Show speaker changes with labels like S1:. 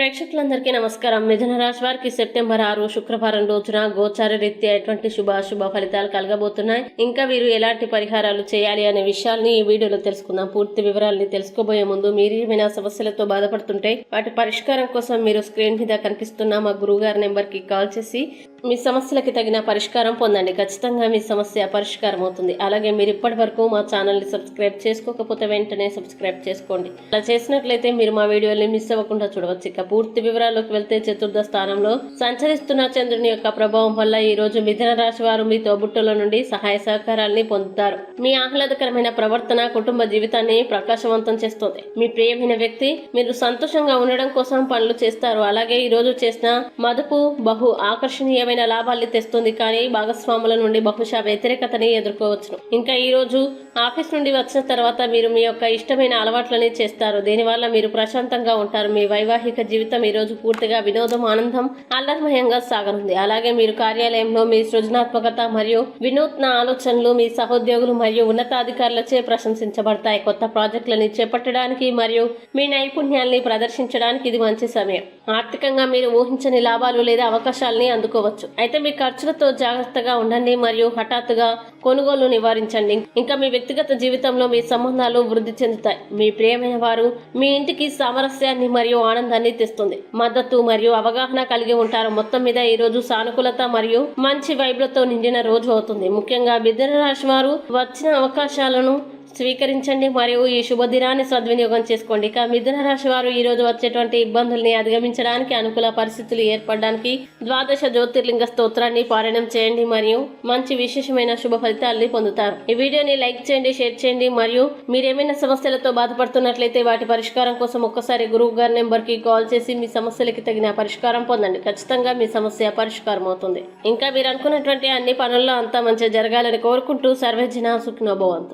S1: ప్రేక్షకులందరికీ నమస్కారం. మిథున రాశి వారికి సెప్టెంబర్ ఆరు శుక్రవారం రోజున గోచార రీత్యా ఎటువంటి శుభాశుభ ఫలితాలు కలగబోతున్నాయి? ఇంకా వీరు ఎలాంటి పరిహారాలు చేయాలి అనే విషయాల్ని ఈ వీడియోలో తెలుసుకుందాం. పూర్తి వివరాలని తెలుసుకోబోయే ముందు మీరు ఏమైనా సమస్యలతో బాధపడుతుంటే వాటి పరిష్కారం కోసం మీరు స్క్రీన్ మీద కనిపిస్తున్న మా గురువు గారి నెంబర్కి కాల్ చేసి మీ సమస్యలకి తగిన పరిష్కారం పొందండి. ఖచ్చితంగా మీ సమస్య పరిష్కారం అవుతుంది. అలాగే మీరు ఇప్పటి వరకు మా ఛానల్ని సబ్స్క్రైబ్ చేసుకోకపోతే వెంటనే సబ్స్క్రైబ్ చేసుకోండి. అలా చేసినట్లయితే మీరు మా వీడియోని మిస్ అవ్వకుండా చూడవచ్చు. ఇక పూర్తి వివరాల్లోకి వెళ్తే చతుర్థ స్థానంలో సంచరిస్తున్న చంద్రుని యొక్క ప్రభావం వల్ల ఈ రోజు మిథున రాశి వారు మీ తోబుట్టుల నుండి సహాయ సహకారాల్ని పొందుతారు. మీ ఆహ్లాదకరమైన ప్రవర్తన కుటుంబ జీవితాన్ని ప్రకాశవంతం చేస్తుంది. మీ ప్రియమైన వ్యక్తి మీరు సంతోషంగా ఉండడం కోసం పనులు చేస్తారు. అలాగే ఈ రోజు చేసిన మదుపు బహు ఆకర్షణీయమైన లాభాల్ని తెస్తుంది కానీ భాగస్వాముల నుండి బహుశా వ్యతిరేకతని ఎదుర్కోవచ్చును. ఇంకా ఈ రోజు ఆఫీస్ నుండి వచ్చిన తర్వాత మీరు మీ యొక్క ఇష్టమైన అలవాట్లని చేస్తారు. దీనివల్ల మీరు ప్రశాంతంగా ఉంటారు. మీ వైవాహిక జీవితం ఈ రోజు పూర్తిగా వినోదం ఆనందం అల్లర్మయంగా సాగనుంది. అలాగే మీరు కార్యాలయంలో మీ సృజనాత్మకత మరియు వినూత్న ఆలోచనలు మీ సహోద్యోగులు మరియు ఉన్నతాధికారులచే ప్రశంసించబడతాయి. కొత్త ప్రాజెక్టులని చేపట్టడానికి మరియు మీ నైపుణ్యాల్ని ప్రదర్శించడానికి ఇది మంచి సమయం. ఆర్థికంగా మీరు ఊహించని లాభాలు లేదా అవకాశాలని అందుకోవచ్చు. అయితే మీ ఖర్చులతో జాగ్రత్తగా ఉండండి మరియు హఠాత్తుగా కొనుగోలు నివారించండి. ఇంకా మీ వ్యక్తిగత జీవితంలో మీ సంబంధాలు వృద్ధి చెందుతాయి. మీ ప్రియమైన వారు మీ ఇంటికి సామరస్యాన్ని మరియు ఆనందాన్ని తెస్తుంది. మద్దతు మరియు అవగాహన కలిగి ఉంటారు. మొత్తం మీద ఈ రోజు సానుకూలత మరియు మంచి వైబ్లతో నిండిన రోజు అవుతుంది. ముఖ్యంగా మిథున రాశి వారు వచ్చిన అవకాశాలను స్వీకరించండి మరియు ఈ శుభదినాన్ని సద్వినియోగం చేసుకోండి. ఇక మిథున రాశి వారు ఈ రోజు వచ్చేటువంటి ఇబ్బందుల్ని అధిగమించడానికి అనుకూల పరిస్థితులు ఏర్పడడానికి ద్వాదశ జ్యోతిర్లింగ స్తోత్రాన్ని పారాయణం చేయండి మరియు మంచి విశేషమైన శుభ ఫలితాల్ని పొందుతారు. ఈ వీడియోని లైక్ చేయండి షేర్ చేయండి మరియు మీరేమైనా సమస్యలతో బాధపడుతున్నట్లయితే వాటి పరిష్కారం కోసం ఒక్కసారి గురువు గారి నెంబర్కి కాల్ చేసి మీ సమస్యలకి తగిన పరిష్కారం పొందండి. ఖచ్చితంగా మీ సమస్య పరిష్కారం అవుతుంది. ఇంకా మీరు అనుకున్నటువంటి అన్ని పనుల్లో అంతా మంచిగా జరగాలని కోరుకుంటూ సర్వజన సుఖినోభవంతు